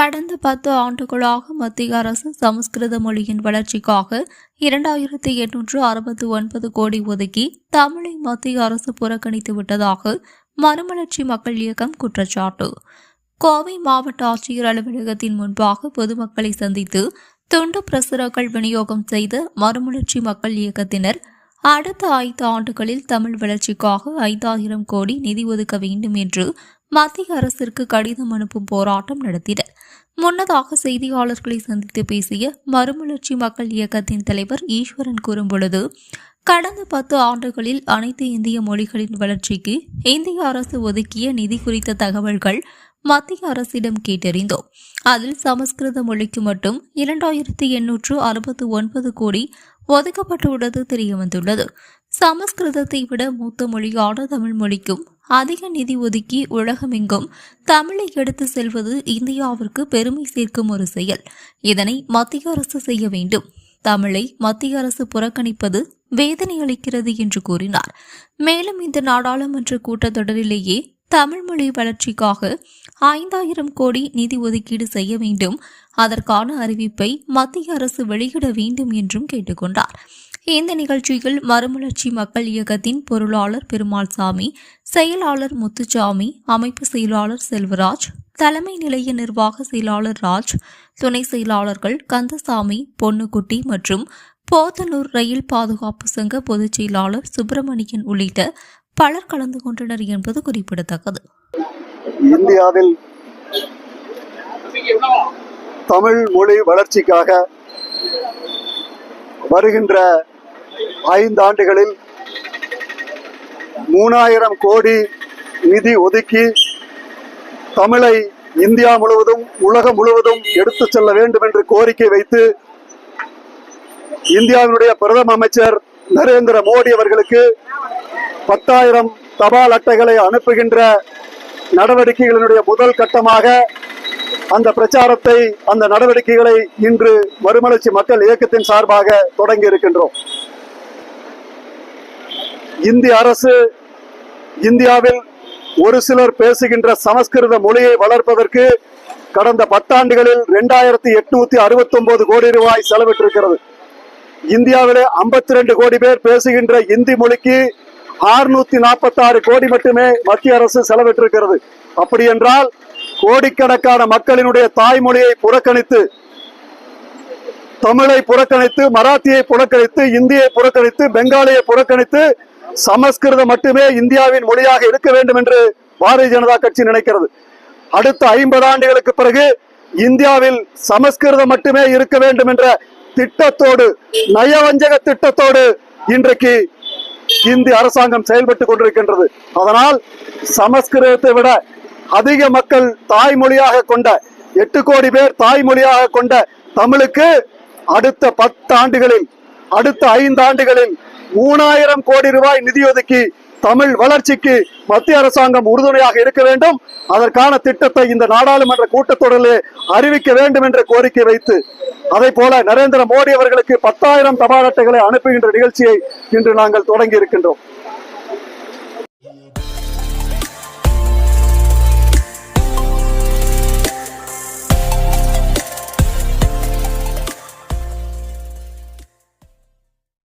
கடந்த பத்து ஆண்டுகளாக மத்திய அரசு சமஸ்கிருத மொழியின் வளர்ச்சிக்காக இரண்டாயிரத்தி எண்ணூற்று அறுபத்தி ஒன்பது கோடி ஒதுக்கி தமிழை மத்திய அரசு புறக்கணித்து விட்டதாக மறுமலர்ச்சி மக்கள் இயக்கம் குற்றச்சாட்டு. கோவை மாவட்ட ஆட்சியர் அலுவலகத்தின் முன்பாக பொதுமக்களை சந்தித்து துண்டு பிரசுரங்கள் விநியோகம் செய்த மறுமலர்ச்சி மக்கள் இயக்கத்தினர் அடுத்த ஐந்து ஆண்டுகளில் தமிழ் வளர்ச்சிக்காக ஐந்தாயிரம் கோடி நிதி ஒதுக்க வேண்டும் என்று மத்திய அரசிற்கு கடிதம் அனுப்பும் போராட்டம் நடத்தினர். முன்னதாக செய்தியாளர்களை சந்தித்து பேசிய மறுமலர்ச்சி மக்கள் இயக்கத்தின் தலைவர் ஈஸ்வரன் கூறும்பொழுது கடந்த பத்து ஆண்டுகளில் அனைத்து இந்திய மொழிகளின் வளர்ச்சிக்கு இந்திய அரசு ஒதுக்கிய நிதி குறித்த தகவல்கள் மத்திய அரசிடம் கேட்டறிந்தோம். அதில் சமஸ்கிருத மொழிக்கு மட்டும் இரண்டாயிரத்தி எண்ணூற்று அறுபத்து ஒன்பது கோடி ஒதுக்கப்பட்டுள்ளது தெரியவந்துள்ளது. சமஸ்கிருதத்தை விட மூத்த மொழியான தமிழ் மொழிக்கும் அதிக நிதி ஒதுக்கி உலகமெங்கும் தமிழை எடுத்து செல்வது இந்தியாவிற்கு பெருமை சேர்க்கும் ஒரு செயல். இதனை மத்திய அரசு செய்ய வேண்டும். தமிழை மத்திய அரசு புறக்கணிப்பது வேதனை அளிக்கிறது என்று கூறினார். மேலும் இந்த நாடாளுமன்ற கூட்டத்தொடரிலேயே தமிழ் மொழி வளர்ச்சிக்காக ஐந்தாயிரம் கோடி நிதி ஒதுக்கீடு செய்ய வேண்டும். அதற்கான அறிவிப்பை மத்திய அரசு வெளியிட வேண்டும் என்றும் கேட்டுக்கொண்டார். இந்த நிகழ்ச்சியில் மறுமலர்ச்சி மக்கள் இயக்கத்தின் பொருளாளர் பெருமாள் சாமி செயலாளர் முத்துசாமி அமைப்பு செயலாளர் செல்வராஜ் தலைமை நிலைய நிர்வாக செயலாளர் ராஜ் துணை செயலாளர்கள் கந்தசாமி பொன்னுக்குட்டி மற்றும் போத்தனூர் ரயில் பாதுகாப்பு சங்க பொதுச் செயலாளர் சுப்பிரமணியன் உள்ளிட்ட பலர் கலந்து கொண்டனர் என்பது குறிப்பிடத்தக்கது. இந்தியாவில் தமிழ் மொழி வளர்ச்சிக்காக வருகின்ற ஐந்து ஆண்டுகளில் மூணாயிரம் கோடி நிதி ஒதுக்கி தமிழை இந்தியா முழுவதும் உலகம் முழுவதும் எடுத்து செல்ல வேண்டும் என்று கோரிக்கை வைத்து இந்தியாவினுடைய பிரதம அமைச்சர் நரேந்திர மோடி அவர்களுக்கு பத்தாயிரம் தபால் அட்டைகளை அனுப்புகின்ற நடவடிக்கைகளினுடைய முதல் கட்டமாக அந்த பிரச்சாரத்தை அந்த நடவடிக்கைகளை இன்று மறுமலர்ச்சி மக்கள் இயக்கத்தின் சார்பாக தொடங்கி இருக்கின்றோம். இந்திய அரசு இந்தியாவில் ஒரு சிலர் பேசுகின்ற சமஸ்கிருத மொழியை வளர்ப்பதற்கு கடந்த பத்தாண்டுகளில் இரண்டாயிரத்தி எட்நூத்தி அறுபத்தி ஒன்பது கோடி ரூபாய் செலவிட்டிருக்கிறது. இந்தியாவிலே ஐம்பத்தி ரெண்டு கோடி பேர் பேசுகின்ற இந்தி மொழிக்கு ஆறுநூத்தி நாற்பத்தி ஆறு கோடி மட்டுமே மத்திய அரசு செலவிட்டிருக்கிறது. அப்படி என்றால் கோடிக்கணக்கான மக்களினுடைய தாய்மொழியை புறக்கணித்து தமிழை புறக்கணித்து மராத்தியை புறக்கணித்து இந்தியை புறக்கணித்து பெங்காலியை புறக்கணித்து சமஸ்கிருதம் மட்டுமே இந்தியாவின் மொழியாக இருக்க வேண்டும் என்று பாரதிய ஜனதா கட்சி நினைக்கிறது. அடுத்த ஐம்பது ஆண்டுகளுக்கு பிறகு இந்தியாவில் சமஸ்கிருதம் மட்டுமே இருக்க வேண்டும் என்ற திட்டத்தோடு நயவஞ்சக திட்டத்தோடு இன்றைக்கு இந்திய அரசாங்கம் செயல்பட்டு கொண்டிருக்கின்றது. அதனால் சமஸ்கிருதத்தை விட அதிக மக்கள் தாய்மொழியாக கொண்ட எட்டு கோடி பேர் தாய்மொழியாக கொண்ட தமிழுக்கு அடுத்த பத்து ஆண்டுகளில் அடுத்த ஐந்து ஆண்டுகளில் மூணாயிரம் கோடி ரூபாய் நிதி ஒதுக்கி தமிழ் வளர்ச்சிக்கு மத்திய அரசாங்கம் உறுதுணையாக இருக்க வேண்டும். அதற்கான திட்டத்தை இந்த நாடாளுமன்ற கூட்டத்தொடரிலே அறிவிக்க வேண்டும் என்ற கோரிக்கை வைத்து அதை போல நரேந்திர மோடி அவர்களுக்கு பத்தாயிரம் தபால் அட்டைகளை அனுப்புகின்ற நிகழ்ச்சியை இன்று நாங்கள் தொடங்கி இருக்கின்றோம்.